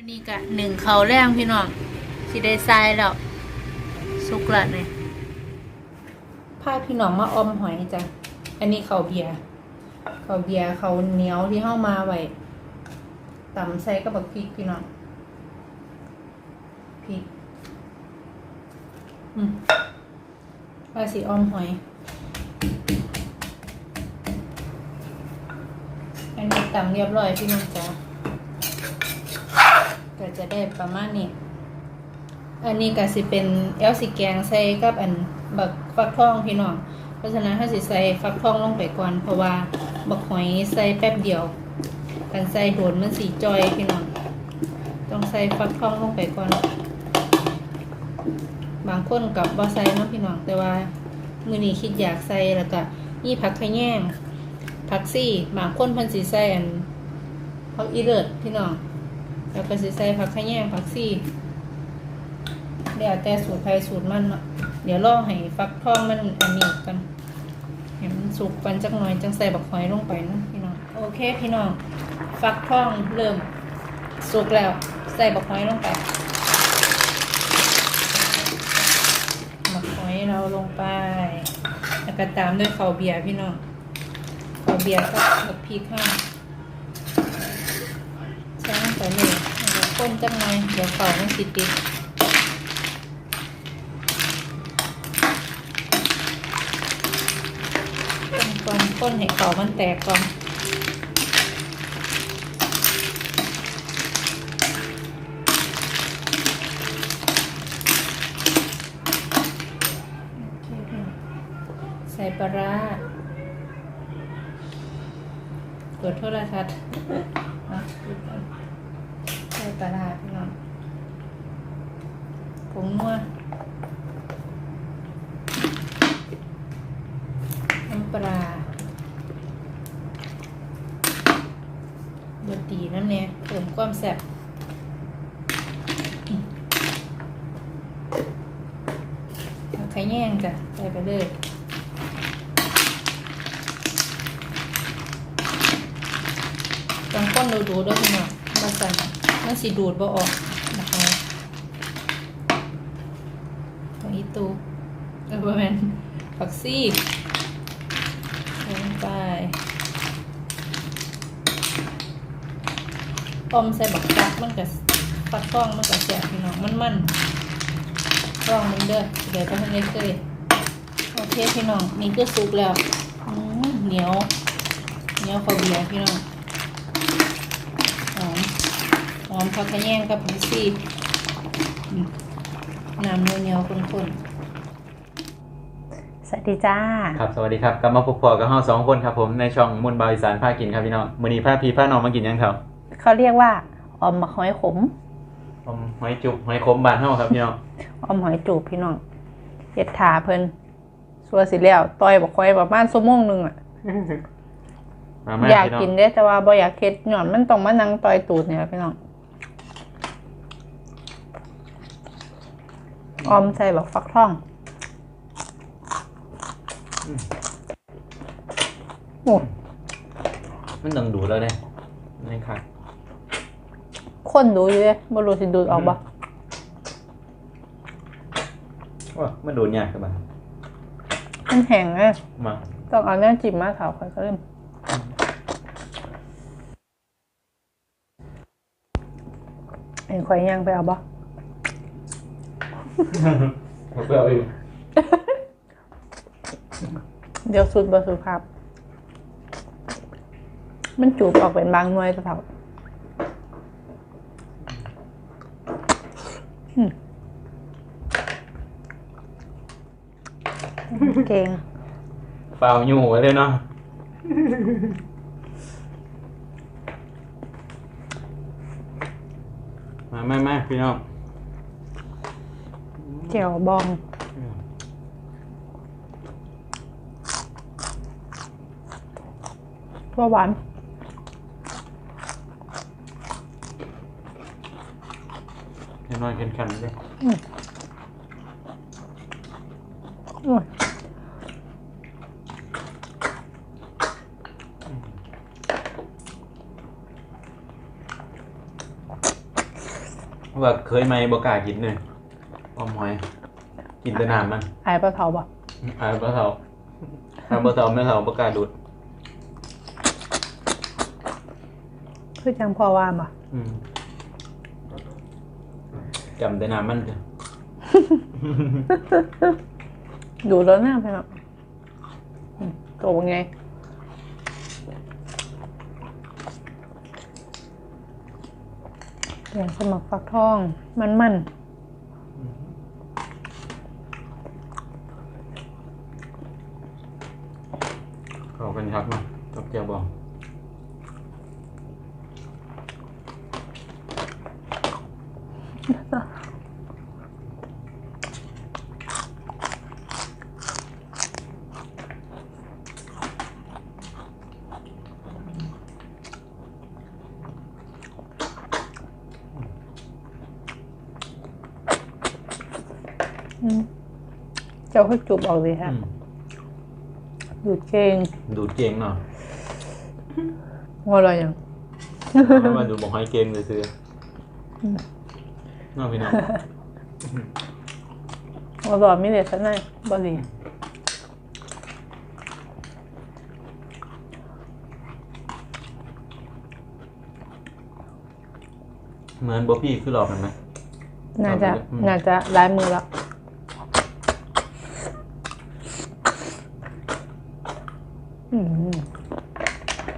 อันนี้กะหนึ่งเขาแรงพี่น้องสิได้ทรายแล้วสุกละเนี่ยพาพี่น้องมาอมหอยจ้ะอันนี้เขาเบียร์เขาเบียร์เขาเหนียวที่เข้ามาไว้ตำใส่กับบักพริกพี่น้องพริกอืมว่าสิอมหอย อันนี้ตำเรียบร้อยพี่น้องจ้ะ ประมาณนี้ อันนี้ก็สิเป็นแอลสิแกงใส่กับอันบักฟักทองพี่น้อง เพราะฉะนั้นถ้าสิใส่ฟักทองลงไปก่อน เพราะว่าบักหอยใส่แป๊บเดียวกันใส่โดนมันสีจอยพี่น้อง ต้องใส่ฟักทองลงไปก่อน บางคนกับบ่ใส่เนาะพี่น้อง แต่ว่ามือนี้คิดอยากใส่แล้วก็นี่ผักขะแยงผักซี่บางคนพิ่นสิใส่อันผักอีเลิศพี่น้อง แล้วก็สิใส่ผักขะแยงผักซี่เดี๋ยวแต่สูตรไทยสูตรมันเนาะเดี๋ยวรอให้ฟักทองมันอันนี้กันให้มันสุกกันจักหน่อยจังใส่บักหอยลงไปนะพี่น้องโอเคพี่น้องฟักทองเริ่มสุกแล้วใส่บักหอยลงไปบักหอยเราลงไปแล้วก็ตามด้วยข้าวเบียร์พี่น้องข้าวเบียร์กับพริกห้าใช้ลงไปเลย เดี๋ยวข้นจังหน่อยเดี๋ยวเขามันสิติดข้นก่อนข้นให้เขามันแตกก่อนโอเคค่ะใส่ปลาร้าเปิดโทรทัศน์อะ ปลาร้าพี่น้องผงนัวน้ำปลาบดตีน้ำเนี่ยเพิ่มความแซ่บเอาไข่แย่งจ้ะใส่ไปเลยต้องก้นดูดูๆด้วยพี่น้องมาใส่ มันสิดูดบ่ออกนะคะของอีตูเออประมาณผักซี่ลงไปต้มใส่บักจักมันกับฟักทองมันกับแสบพี่น้องมันมันลองมึงเด้อเดี๋ยวจะให้ได้เคยโอเคพี่น้องนี่คือสุกแล้วอืมเหนียวเหนียวข้าวเบียร์พี่น้อง หอมห อมผักกระแยงกับผักชีอืมน้ำเหนียวๆข้นๆสวัสดีจ้า ครับสวัสดีครับกลับมาพบพอกับเฮาสองคนครับผมในช่องมุนบาวอีสานพากินครับพี่น้องมื้อนี้พาพี่พาน้องมากินหยังครับเขาเรียกว่าออมมะหอยขมผมหอยจุบหอยขมบานเฮาครับพี่น้องออมหอยจูบพี่น้องเฮ็ดถาเพิ่นสัวสิแล้วต่อยบักหอยประมาณชั่วโมงหนึงอะมามาอยากพี่น้องกินเด้แต่ว่าบ่อยากเฮ็ดหย่อนมันต้องมานั่งต่อยตูดเนี่ยพี่น้อง ออมใส่บักฟักทองโอ้มันต้องดูแล้วเด้นี่ครับคนดูอยู่เลยบ่รู้สิดูดออกบ่ว่ามันดูยากครับบ่ามันแห้งอะมาต้องเอาเนื้อจิ้มมาเถาค่อยก็เริ่มเอ็นข่อยย่างไปเอาบ่ ผมไปเอาเองเดี๋ยวสุดบ่สุภาพ มันจูบออกเป็นบางหน่วยเถาอืมเก่งเปล่าอยู่ไว้เลยเนาะมามามาพี่น้อง แก้วบองทั่วหวานให้น้อยเข็นขันเลยอืมว่าเคยไหมบกล้ากินเลยออม หอยกินแต่น้ำมันอายปลาเผาบ่อ่าปลาเทาถ้าปลาเทาไม่เทาบกล้าดูดคือจังพอว่าบ่อืมจำแต่น้ำมันจ้ะดูแล้วหน้าไปแบบโตไงเดี๋ยวสมัครฟักทอง มันมัน ขอบคุณครับมากับเจียวบอง อืม เจ้าค่อยจุบออกเลยครับอืมดูดเก่งดูดเก่งเนาะว่าอะไรอย่างให้มาดูบอกให้เก่งเลยซื้ออน้องพี่น้องว่าบอกไม่เด็ดซะหน่อยบอดีเหมือนบ๊อบบี้คือหลอกกันไหมน่าจะอืมน่าจะลายมือแล้วอืม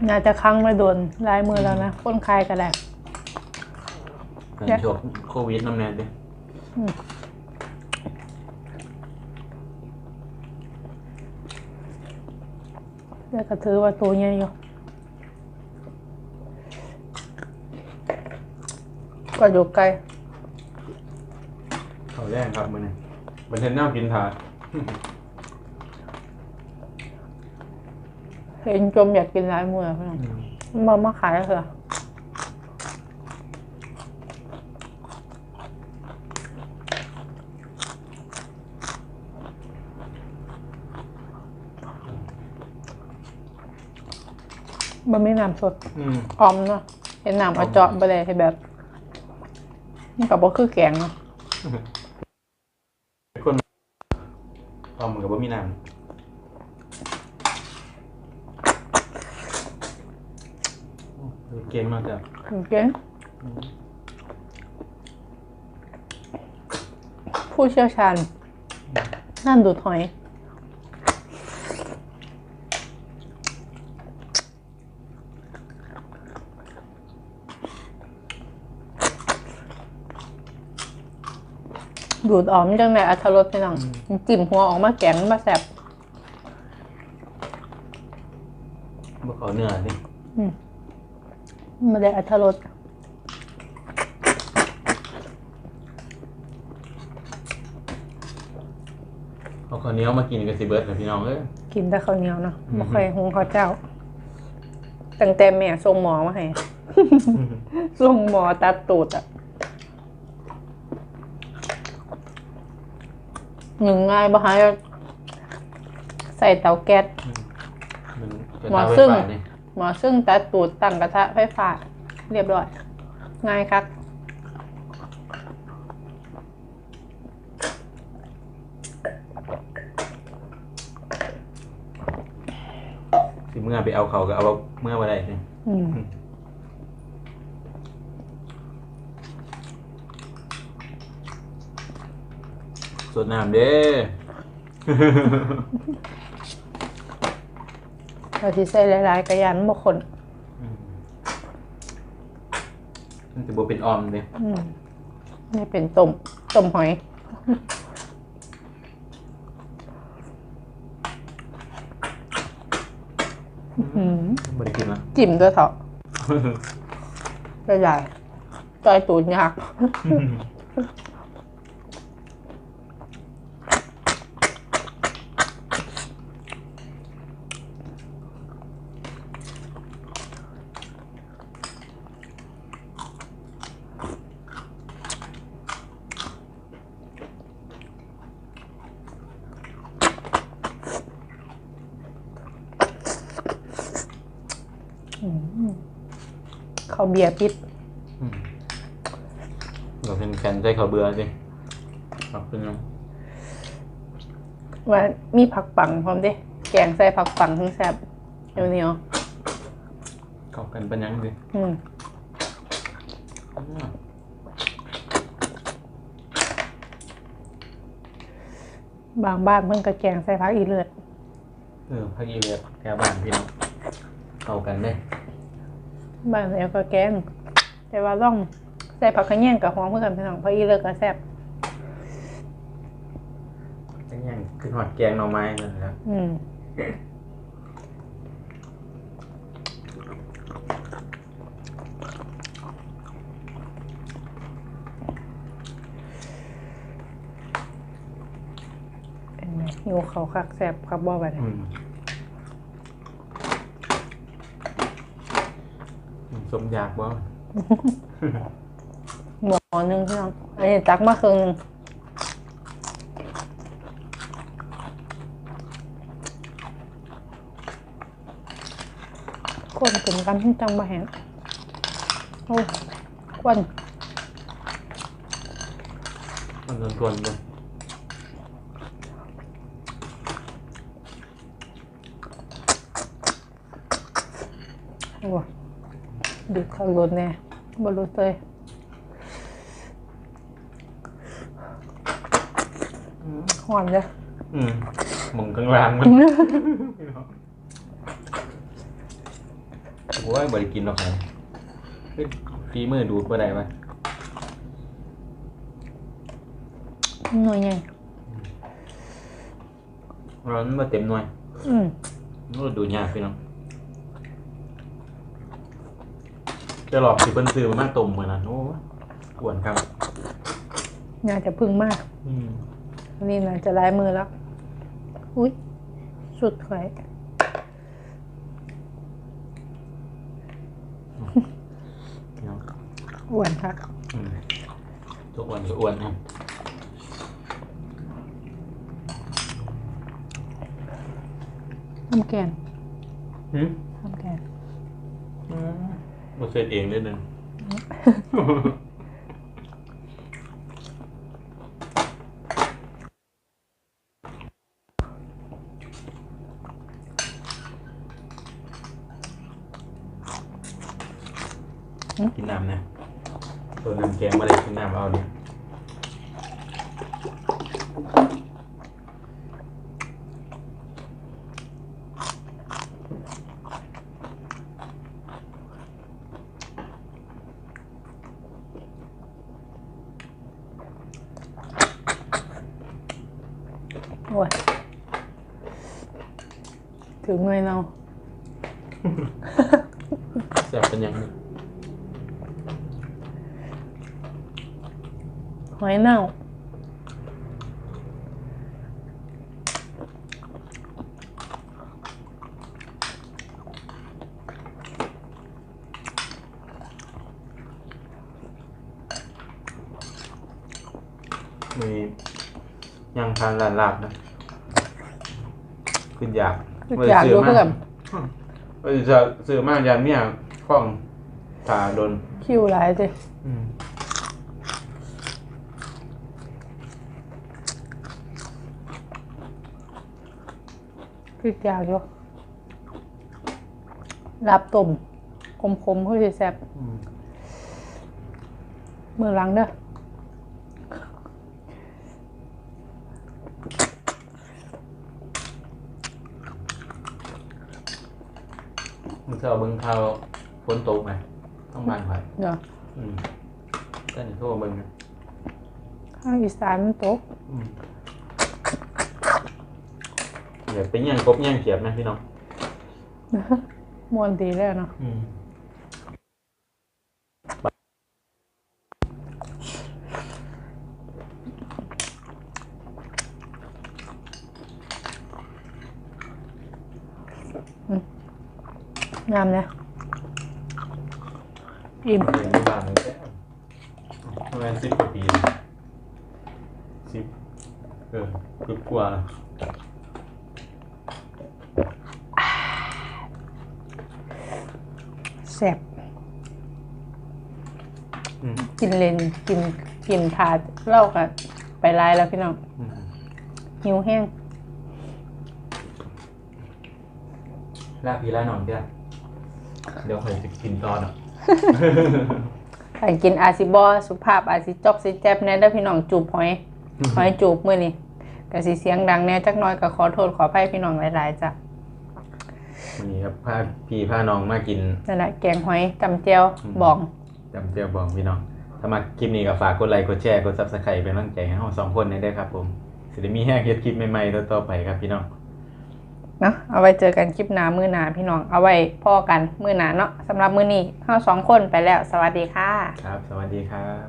น่าจะครั้งไม่โดนลายมือแล้วนะคนคายกันแหละเป็นช่วงโควิดน้ำแน่ดิเดี๋ยวก็ถือว่าตัวใหญ่อยู่ก็อยู่ไกลเขาแรกครับมันนี่มันเทนน้ากินถาด เห็นจมอยากกินลายมือพี่น้องมามาขายเหรอบ่มีน้ำสดอืมออมเนาะเห็นน้ำเอาเจาะไปเลยให้แบบนี่กับบ่คือแกงเนาะคนเอาเหมือนกับว่ามีน้ำโอ้เก่งมากจ้ะแกงผู้เชี่ยวชาญนั่นดูดหอยดูดออมจังไหนอัธรสพี่น้องจิ้มหัวออกมาแกงมาแสบ บ่ขอเนื้อสิมาได้อัธรสเอาข้าวเหนียวมากินกับสิเบิร์ดเลยพี่น้องเอ้ย กินแต่ข้าวเหนียวเนาะอืมไม่ค่อยหุงข้าวเจ้า ตั้งแต่แม่ส่งหมอมาให้ ส่งหมอตัดตูดอะหนึ่งง่ายบ่ฮะใส่เตาแก๊ส มันกระหมอทะไฟซึ่งฟ้านี่ห มอซึ่งตัดตูดตั้งกระทะไฟฟ้า เรียบร้อย ง่ายครับสิเมื่อไปเอาเขาก็เอาเมื่อมาได้สิอืมสดน้ำเด้ เราที่ใส่หลายๆกระยันบางคนอืมมันจะบเป็นออมเลยอืมนี่เป็นต้มต้มหอย อืมไม่ได้กินละ จิ้มด้วยเถอะก็ใหญ่จอยตูดยาก เขาเบียร์พิษอืมเราเป็นแผ่นใส่ข้าวเบื่อสิครับเป็นยังว่ามีผักปังพร้อมเด้แกงใส่ผักปังทั้งแซ่บเดี๋ยวนี้อ๋อเข้ากันเป็นยังสิอืมอืมบางบ้านมันก็แกงใส่ผักอีเลือด เออพักอีเลียบแกบ้านพี่น้องเข้ากันเด้ บ้านแล้วก็แกง แต่ว่าต้องใส่ผักขะแยงกับหอมเพื่อกันพี่น้องผักอีเลือดก็แซ่บทั้งยังคือหอดแกงหน่อไม้เลยนะครับอืมเป็นไงหิวเขาวคักแซ่บคักบ่แบบนี้อืมอืม สมอยากบ่หมอหนึงพี่น้องอันนี้ตักมาครึ่งหนึงคนกินกันที่จังบ่แห้งโอ้ยควันมันทวนๆเลยโอ้ ยดึกข้างรถแน่บรู้เลยหอมเลยอืมหมึงข้างล่างมันโอ้ยบริกินหรอกไงคือฝีมือดูดบ่ได้ปะหน่วยใหญ่ร้อนมาเต็มหน่วย อืมนู่นดูยากพี่น้อง จะหลอกสิเพิ่นซื้อมาต้มเหมือนนั้นโอ้ยกวนครับ น่าจะพึ่งมาก อืมอันนี้น่าจะลายมือแล้ว อุ้ยสุดข่อยพี่น้องอ้วนคักอืมทุกวันก็อ้วนนะน้ำแกงหืมน้ำแกง มาเซตเองเลยหนึ่ง กินน้ำนะตัวน้ำแกงไม่ได้กินน้ำเอาเนี่ย โอ้ยถึงหน่วยเนา แซ่บเป็นยังไง หอยเน่ามียังทานหลานลาบนะขึ้นอยากอยากดูเพื่อนเออจะซื้อมากยันเมียข้องตาโดนคิวหลายสิอืม คืออยากอยู่รับต้มคมๆเพื่อที่แซ่บอืมมือหลังเด้อมึงจะเอาเบิ้งข่าวฝนตกไหมต้องบานไผ่เดี๋ยวอืมก็นี่โทรเบิ้งนะข้างอีสานมันตก อืม เดี๋ยวเป็นยังกบยังเขียบนะพี่น้องมวนดีแล้วเนาะอืมงามเนี่ยอิ่มเรียนที่บ้านเลยแค่ประมาณสิบกว่าปีสิบเออเกือบกว่า แซ่บอืมกินเลนกินกินถาดเล่ากับไปไล่แล้วพี่น้องอืมหิวแห้งลาพี่ลาน้องเด้อเดี๋ยวคอยจะกินตอนอะไปกินอาซิบอสุภาพอาซิจอกซิแจบแน่เด้อพี่น้องจูบหอย หอยจูบมื้อนี้ก็สิเสียงดังแน่จักหน้อยก็ขอโทษขออภัยพี่น้องหลายๆจ้ะ วันนี้ครับพาพี่พาน้องมากินนั่นแหละแกงหอยตำเจียวอืมบองจำเจียวบอกพี่น้อง ถ้ามาคลิปนี้ก็ฝากกดไลค์กดแชร์กดซับสไครต์เป็นกำลังใจให้เราสองคนได้ด้วยครับ ผมสิได้มีแห้งเฮ็ดคลิปใหม่ๆต่อๆไปครับพี่น้อง เนาะเอาไว้เจอกันคลิปหน้ามื้อหน้าพี่น้องเอาไว้พ่อกันมื้อหน้าเนาะสำหรับมื้อนี้เฮาสองคนไปแล้ว สวัสดีค่ะ ครับ สวัสดีครับ